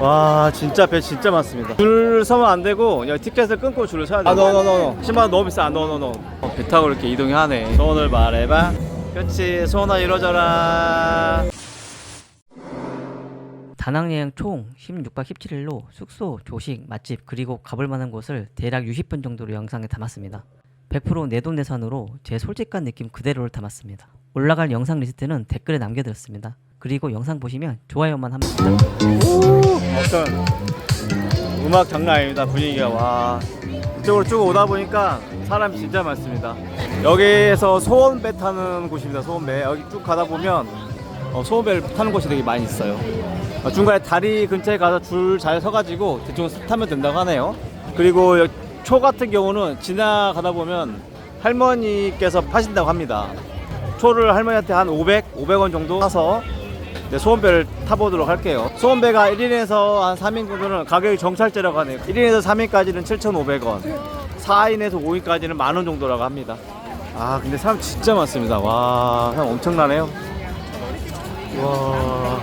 와 진짜 배 진짜 많습니다. 줄 서면 안 되고 그냥 티켓을 끊고 줄을 서야 돼아 너너너너 10만원 너무 비싸. 너너너 어, 배 타고 이렇게 이동이 하네. 소원을 말해봐. 그렇지. 소원아 이루어져라. 다낭 여행 총 16박 17일로 숙소, 조식, 맛집 그리고 가볼 만한 곳을 대략 60분 정도로 영상에 담았습니다. 100% 내돈내산으로 제 솔직한 느낌 그대로를 담았습니다. 올라갈 영상 리스트는 댓글에 남겨드렸습니다. 그리고 영상 보시면 좋아요만 하면 됩니다. 어떤 음악 장난 아닙니다 분위기가. 와. 이쪽으로 쭉 오다 보니까 사람이 진짜 많습니다. 여기에서 소원배 타는 곳입니다 소원배. 여기 쭉 가다 보면 어, 소원배를 타는 곳이 되게 많이 있어요. 어, 중간에 다리 근처에 가서 줄 잘 서가지고 대충 타면 된다고 하네요. 그리고 초 같은 경우는 지나가다 보면 할머니께서 파신다고 합니다. 초를 할머니한테 한 500, 500원 정도 사서 네, 소원배를 타보도록 할게요. 소원배가 1인에서 한 3인 정도는 가격이 정찰제라고 하네요. 1인에서 3인까지는 7,500원, 4인에서 5인까지는 만 원 정도라고 합니다. 아, 근데 사람 진짜 많습니다. 와, 사람 엄청나네요. 와,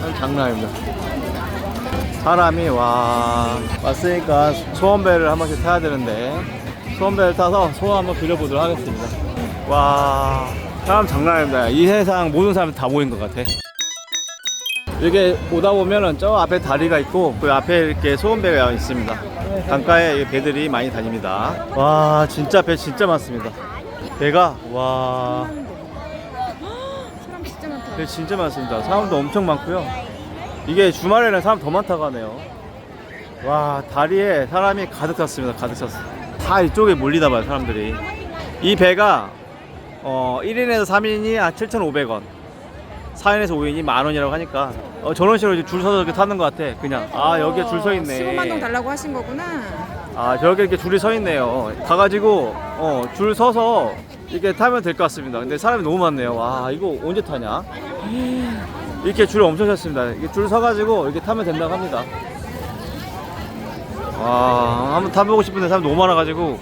사람 장난 아닙니다. 사람이 와 왔으니까 소원배를 한 번씩 타야 되는데 소원배를 타서 소원 한번 빌려보도록 하겠습니다. 와 사람 장난 아닙니다. 이 세상 모든 사람이 다 모인 것 같아. 이게 오다 보면은 저 앞에 다리가 있고 그 앞에 이렇게 소원배가 있습니다. 강가에 이 배들이 많이 다닙니다. 와 진짜 배 진짜 많습니다. 배가 와. 사람 진짜 많다. 배 진짜 많습니다. 사람도 엄청 많고요. 이게 주말에는 사람 더 많다고 하네요. 와 다리에 사람이 가득 찼습니다. 가득 찼어. 다 이쪽에 몰리다 봐요 사람들이. 이 배가 어 1인에서 3인이 한 7,500원. 4인에서 5인이 만 원이라고 하니까 어, 저런 식으로 이제 줄 서서 이렇게 타는 것 같아. 그냥 아 여기에 줄 서 있네. 15만 동 달라고 하신 거구나. 아 저렇게 이렇게 줄이 서 있네요. 가가지고 어, 줄 서서 이렇게 타면 될 것 같습니다. 근데 사람이 너무 많네요. 와 이거 언제 타냐? 이렇게 줄 엄청 섰습니다. 이게 줄 서가지고 이렇게 타면 된다고 합니다. 와 한번 타보고 싶은데 사람 너무 많아가지고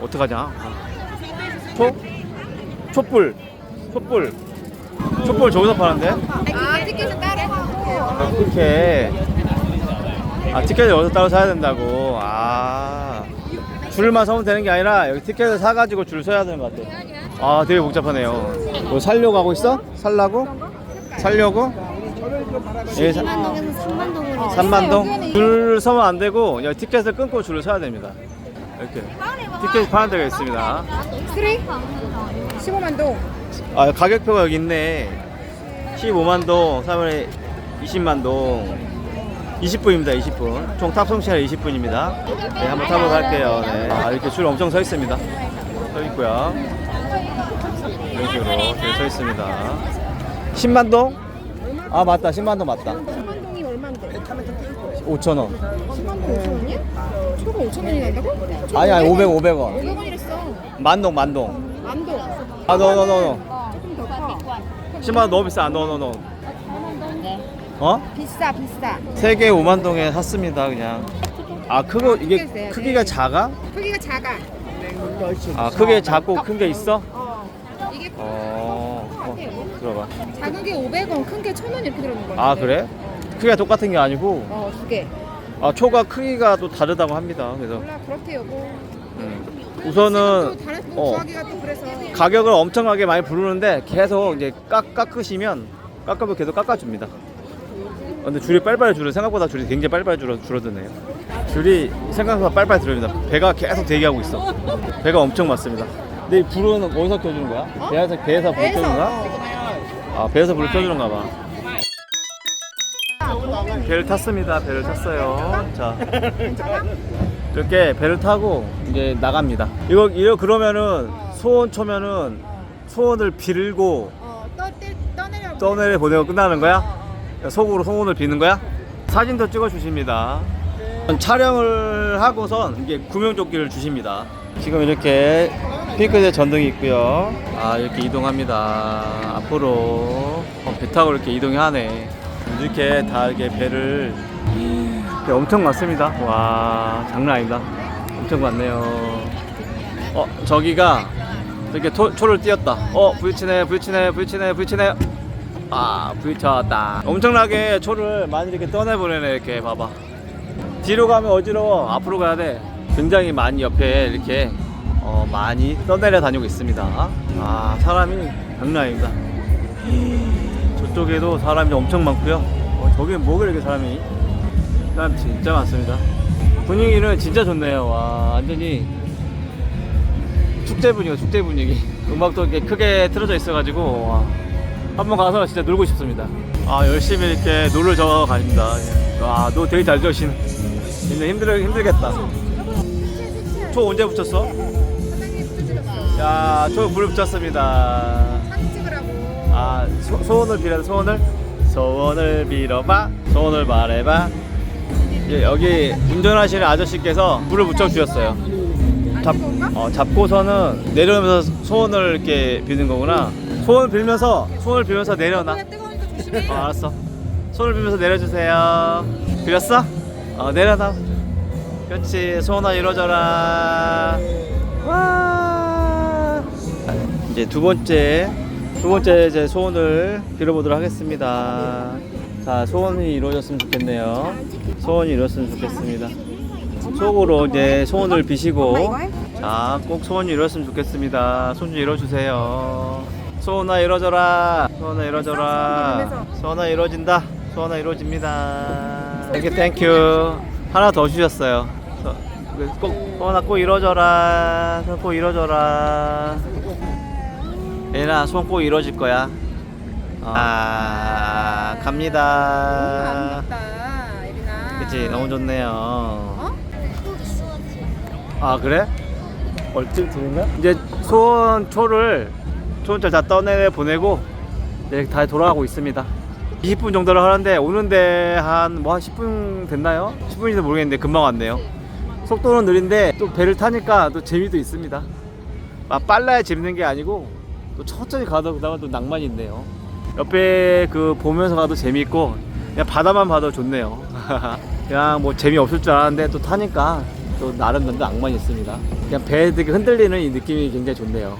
어떡하냐? 아. 초? 촛불 촛불 촛불 저기서 파는데? 아, 티켓은 따로 하고. 이렇게 아 티켓을 여기서 따로 사야 된다고 아 줄만 서면 되는 게 아니라 여기 티켓을 사가지고 줄 서야 되는 것 같아 아 되게 복잡하네요 뭐 살려고 하고 있어? 살라고? 살려고? 여기 사, 3만 3만동? 줄 서면 안 되고 여기 티켓을 끊고 줄을 서야 됩니다 이렇게 티켓 파는 데가 있습니다 3? 15만 동. 아 가격표가 여기 있네 15만 동 3월에 20만 동 20분입니다 20분 총 탑승 시간 20분입니다 네 한번 타보도록 할게요 네. 아 이렇게 줄 엄청 서 있습니다 서 있고요 이런 식으로 줄 서 있습니다 10만 동? 아 맞다 10만 동 맞다 10만 동이 얼마인데? 5천 원 10만 동 5천 원이야? 초가 5천 원이 난다고? 아니 아니 500 500원 500원이랬어. 만동 만동 만 동. 아너너 너너 조금 더 커. 10만원 너무 비싸 너너너 어? 비싸, 비싸. 세개 5만 동에 샀습니다 그냥 아 크고 이게 써야 돼. 크기가 작아? 크기가 작아. 아 크게 작고 큰 게 있어? 어. 이게 어, 어 들어봐 작은 게 500원, 큰 게 1,000원 이렇게 들어오는 거야. 아 그래? 크기가 똑같은 게 아니고 어, 두 개. 아 초가 크기가 또 다르다고 합니다. 그래서 몰라, 그렇대요, 뭐. 음. 우선은 다른 뭐 어, 구하기가 또 그래서. 가격을 엄청나게 많이 부르는데 계속 이제 깎, 깎으시면 깎으면 계속 깎아줍니다. 어, 근데 줄이 빨리빨리 줄어 생각보다 줄이 굉장히 빨리빨리 줄어, 줄어드네요. 줄이 생각보다 빨리빨리 들어옵니다. 배가 계속 대기하고 있어. 배가 엄청 많습니다. 근데 이 불은 어디서 켜주는 거야? 배에서, 배에서 불 켜주는 거야? 아 배에서 불 켜주는가 봐 배를 탔습니다 배를 탔어요 자 이렇게 배를 타고 이제 나갑니다 이거 이거 그러면은 소원 초면은 소원을 빌고 어, 떠, 떼, 떠내려. 떠내려 보내고 끝나는 거야? 속으로 소원을 비는 거야? 사진도 찍어 주십니다. 촬영을 하고선 이게 구명조끼를 주십니다. 지금 이렇게 핑크색 전등이 있고요. 아 이렇게 이동합니다. 앞으로 어, 배 타고 이렇게 이동이 하네. 이렇게 다 이렇게 배를 배 엄청 많습니다. 와 장난 아니다. 엄청 많네요. 어 저기가 이렇게 토, 초를 띄었다. 어 부딪히네 부딪히네 부딪히네 부딪히네 아 부딪혔다 엄청나게 초를 많이 이렇게 떠내보내네 이렇게 봐봐 뒤로 가면 어지러워 앞으로 가야 돼 굉장히 많이 옆에 이렇게 어, 많이 떠내려 다니고 있습니다 아 사람이 장난 아닙니다 저쪽에도 사람이 엄청 많고요. 어, 저기 뭐가 이렇게 사람이? 사람 진짜 많습니다. 분위기는 진짜 좋네요. 와 완전히 축제 분위기 축제 분위기. 음악도 이렇게 크게 틀어져 있어가지고 와, 한번 가서 진짜 놀고 싶습니다. 아 열심히 이렇게 노를 저어 갑니다. 와노 되게 잘 저시네 근데 힘들, 힘들겠다. 초 언제 붙였어? 붙여주셨어. 야초 불 붙였습니다. 아 소, 소원을 빌어 소원을? 소원을 빌어봐 소원을 말해봐. 이제 여기 운전하시는 아저씨께서 불을 붙여 주셨어요. 안 잡? 어, 잡고서는 내려오면서 소원을 이렇게 비는 거구나. 소원을 빌면서 소원을 빌면서 내려놔 뜨거우니까 조심해. 어, 알았어. 손을 빌면서 내려주세요. 빌었어? 어 내려놔. 그렇지 소원아 이루어져라. 와. 이제 두 번째 두 번째 제 소원을 빌어보도록 하겠습니다. 자 소원이 이루어졌으면 좋겠네요. 소원이 이루어졌으면 좋겠습니다. 속으로 이제 소원을 비시고 자 꼭 소원이 이루어졌으면 좋겠습니다. 손좀 이뤄주세요. 소원아 이루어져라. 소원아 이루어져라. 소원아 이루어진다. 소원아 이루어집니다. 땡큐 땡큐 하나 더 주셨어요. 소- 꼭 소원아 꼭 소원 꼭 이루어져라 얘나 소원 꼭 이루어질 거야 아 갑니다 아름답다, 예린아. 그치 너무 좋네요 어? 아 그래? 얼뜻 들은가? 이제 소원 초를 초원철 다 떠내 보내고 이제 다 돌아가고 있습니다. 20분 정도를 하는데 오는데 한 뭐 한 10분 됐나요? 10분인지 모르겠는데 금방 왔네요. 속도는 느린데 또 배를 타니까 또 재미도 있습니다. 막 빨라야 재밌는 게 아니고 또 천천히 가다 보다가 또 낭만이 있네요. 옆에 그 보면서 가도 재미있고 그냥 바다만 봐도 좋네요. 그냥 뭐 재미 없을 줄 알았는데 또 타니까 또 나름 도 낭만이 있습니다. 그냥 배 되게 흔들리는 이 느낌이 굉장히 좋네요.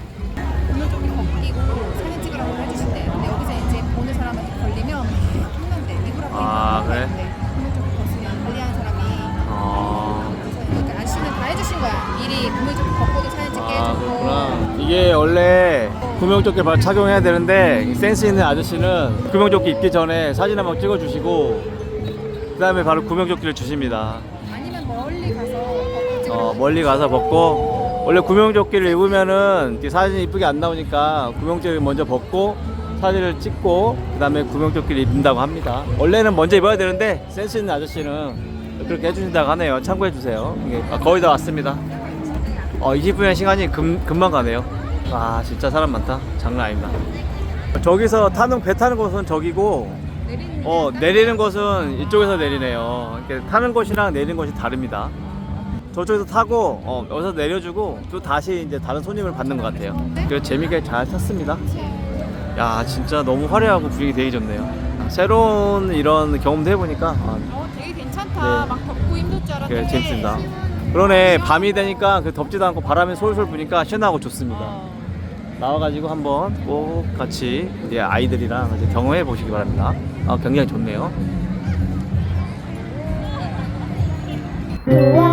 오늘 좀 걷기고 사진 찍으라고 해주신대. 근데 여기서 이제 보는 사람한테 걸리면 혼난대. 미국라고 아, 그래? 해주신 거야. 미리 좀 걷고도 사진 찍게 아 해주고. 그렇구나. 이게 원래 구명조끼 바로 착용해야 되는데 이 센스 있는 아저씨는 구명조끼 입기 전에 사진 한번 찍어주시고 그 다음에 바로 구명조끼를 주십니다. 아니면 멀리 가서 찍으라고. 어, 멀리 가서 벗고 원래 구명조끼를 입으면은 사진이 이쁘게 안 나오니까 구명조끼를 먼저 벗고 사진을 찍고 그 다음에 구명조끼를 입는다고 합니다. 원래는 먼저 입어야 되는데 센스 있는 아저씨는 그렇게 해주신다고 하네요. 참고해 주세요. 이게 아, 거의 다 왔습니다. 어, 20분의 시간이 금, 금방 가네요. 아 진짜 사람 많다. 장난 아닙니다. 저기서 타는 배 타는 곳은 저기고 내리는 어 내리는 곳은 이쪽에서 내리네요. 이렇게 타는 곳이랑 내리는 곳이 다릅니다. 저쪽에서 타고 어, 여기서 내려주고 또 다시 이제 다른 손님을 받는 것 같아요. 그래서 재밌게 잘 탔습니다. 야 진짜 너무 화려하고 분위기 되게 좋네요. 새로운 이런 경험도 해보니까 아, 어, 다. 네. 막 덥고 힘들 줄 알았는데. 그래, 재밌습니다. 그러네 밤이 되니까 그 덥지도 않고 바람이 솔솔 부니까 시원하고 좋습니다. 어. 나와가지고 한번 꼭 같이 이제 아이들이랑 이제 경험해 보시기 바랍니다. 아, 굉장히 좋네요. 우와